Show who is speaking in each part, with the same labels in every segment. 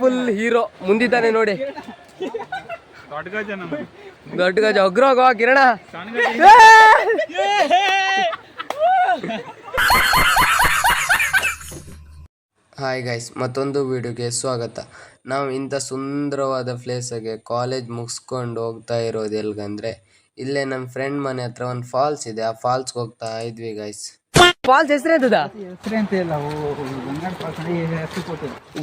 Speaker 1: Full hero ಮುಂದಿದ್ದಾನೆ ನೋಡಿ.
Speaker 2: ದೊಡ್ಡ ಗಜ
Speaker 1: ಒಗ್ರೋಗ ಕಿರಣ. ಹಾಯ್ ಗೈಸ್ ಮತ್ತೊಂದು ವಿಡಿಯೋಗೆ ಸ್ವಾಗತ. ನಾವು ಇಂಥ ಸುಂದರವಾದ ಪ್ಲೇಸಗೆ ಕಾಲೇಜ್ ಮುಗಿಸ್ಕೊಂಡು ಹೋಗ್ತಾ ಇರೋದು ಎಲ್ಗಂದ್ರೆ, ಇಲ್ಲೇ ನಮ್ಮ ಫ್ರೆಂಡ್ ಮನೆ ಹತ್ರ ಒಂದು ಫಾಲ್ಸ್ ಇದೆ. ಆ ಫಾಲ್ಸ್ಗೆ ಹೋಗ್ತಾ ಇದ್ವಿ guys falls ಹೆಸರೇಂತದ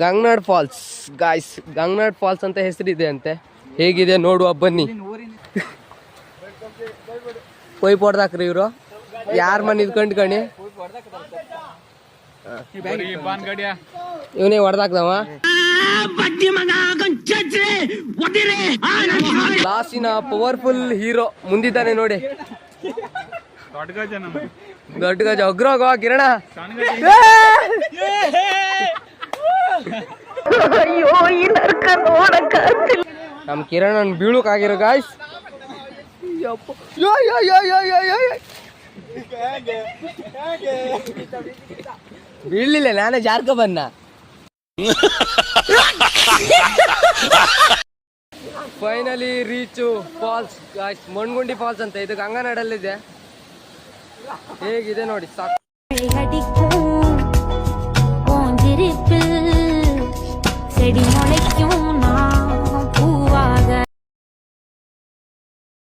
Speaker 1: Gangnad falls guys Gangnad falls ಅಂತ ಹೆಸರಿದೆ ಅಂತೆ. ಹೇಗಿದೆ ನೋಡುವ ಬನ್ನಿ. ಪೊಯ್ ಹೊಡ್ದಾಕ್ರಿ ಇವರು. ಯಾರ ಮನೆ ಇದ್ಕೊಂಡ್ ಕಣಿ ಇವನೇ ಹೊಡ್ದಾಕ್ದವ. ಲಾಸ್ಟಿನ ಪವರ್ಫುಲ್ ಹೀರೋ ಮುಂದಿದ್ದಾನೆ ನೋಡಿ.
Speaker 2: ದೊಡ್ಡ ಗಜ ನಮ್ಮ
Speaker 1: ದೊಡ್ಡ ಗಜ ಒಗ್ರೋಗ ಕಿರಣ
Speaker 2: ಸಣ್ಣ ಗಜ
Speaker 1: ನಮ್ ಕಿರಣ್ ಬೀಳುಕ್ ಆಗಿರೋ ಗಾಯ್ಸ್ ಬೀಳ್ಲಿಲ್ಲ ನಾನೇ ಜಾರ್ಕ ಬನ್ನ finally reach falls guys Mangundi falls ಅಂತ ಇದು ಗಂಗಾನಾಡಲ್ಲಿದೆ ಹೇಗಿದೆ ನೋಡಿ ಸಾಕು.